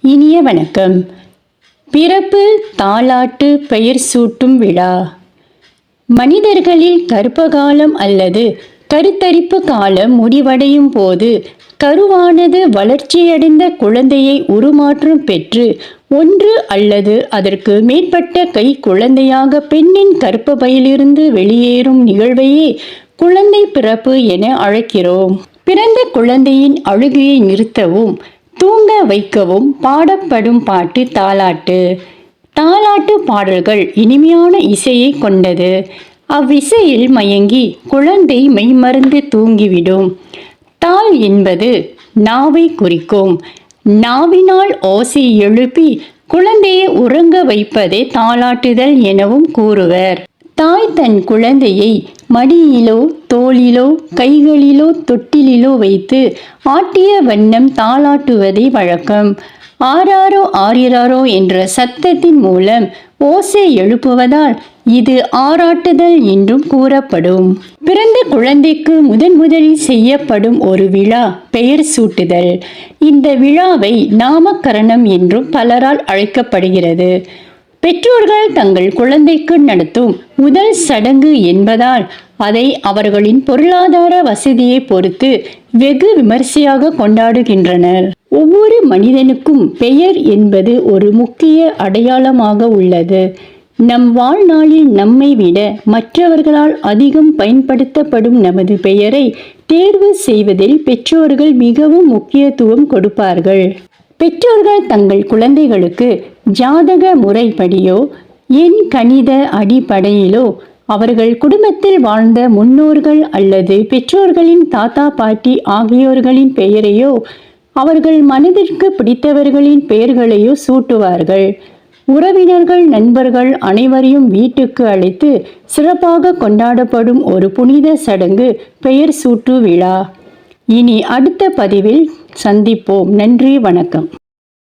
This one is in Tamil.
இனிய வணக்கம். பிறப்பு தாலாட்டு பெயர் சூட்டும் விழா. மனிதர்களில் கர்ப்பகாலம் அல்லது கருத்தரிப்பு காலம் முடிவடையும் போது கருவானது வளர்ச்சியடைந்த குழந்தையை உருமாற்றம் பெற்று ஒன்று அல்லது அதற்கு மேற்பட்ட கை குழந்தையாக பெண்ணின் கர்ப்பப்பையிலிருந்து வெளியேறும் நிகழ்வையே குழந்தை பிறப்பு என அழைக்கிறோம். பிறந்த குழந்தையின் அழுகையை நிறுத்தவும் தூங்க வைக்கவும் பாடப்படும் பாட்டு தாலாட்டு. தாலாட்டு பாடல்கள் இனிமையான இசையை கொண்டது. அவ்விசையில் மயங்கி குழந்தை மெய்மறந்து தூங்கிவிடும். தாள் என்பது நாவை குறிக்கும். நாவினால் ஓசை எழுப்பி குழந்தையை உறங்க வைப்பதே தாளாட்டுதல் எனவும் கூறுவர். தாய் தன் குழந்தையை மடியிலோ தோளிலோ கைகளிலோ தொட்டிலிலோ வைத்து ஆட்டிய வண்ணம் தாளாட்டுவதே வழக்கம். ஆராரோ ஆரிராரோ என்ற சத்தத்தின் மூலம் ஓசை எழுப்புவதால் இது ஆராட்டுதல் என்றும் கூறப்படும். பிறந்த குழந்தைக்கு முதன் முதலில் செய்யப்படும் ஒரு விழா பெயர் சூட்டுதல். இந்த விழாவை நாமக்கரணம் என்றும் பலரால் அழைக்கப்படுகிறது. பெற்றோர்கள் தங்கள் குழந்தைக்கு நடத்தும் முதல் சடங்கு என்பதால் அதை அவர்களின் பொருளாதார வசதியை பொறுத்து வெகு விமர்சையாக கொண்டாடுகின்றனர். ஒவ்வொரு மனிதனுக்கும் பெயர் என்பது ஒரு முக்கிய அடையாளமாக உள்ளது. நம் வாழ்நாளில் நம்மை விட மற்றவர்களால் அதிகம் பயன்படுத்தப்படும் நமது பெயரை தேர்வு செய்வதில் பெற்றோர்கள் மிகவும் முக்கியத்துவம் கொடுப்பார்கள். பெற்றோர்கள் தங்கள் குழந்தைகளுக்கு ஜாதக முறைப்படியோ எண் கணித அடிப்படையிலோ அவர்கள் குடும்பத்தில் வாழ்ந்த முன்னோர்கள் அல்லது பெற்றோர்களின் தாத்தா பாட்டி ஆகியோர்களின் பெயரையோ அவர்கள் மனதிற்கு பிடித்தவர்களின் பெயர்களையோ சூட்டுவார்கள். உறவினர்கள் நண்பர்கள் அனைவரையும் வீட்டுக்கு அழைத்து சிறப்பாக கொண்டாடப்படும் ஒரு புனித சடங்கு பெயர் சூட்டு விழா. இனி அடுத்த பதிவில் சந்திப்போம். நன்றி வணக்கம்.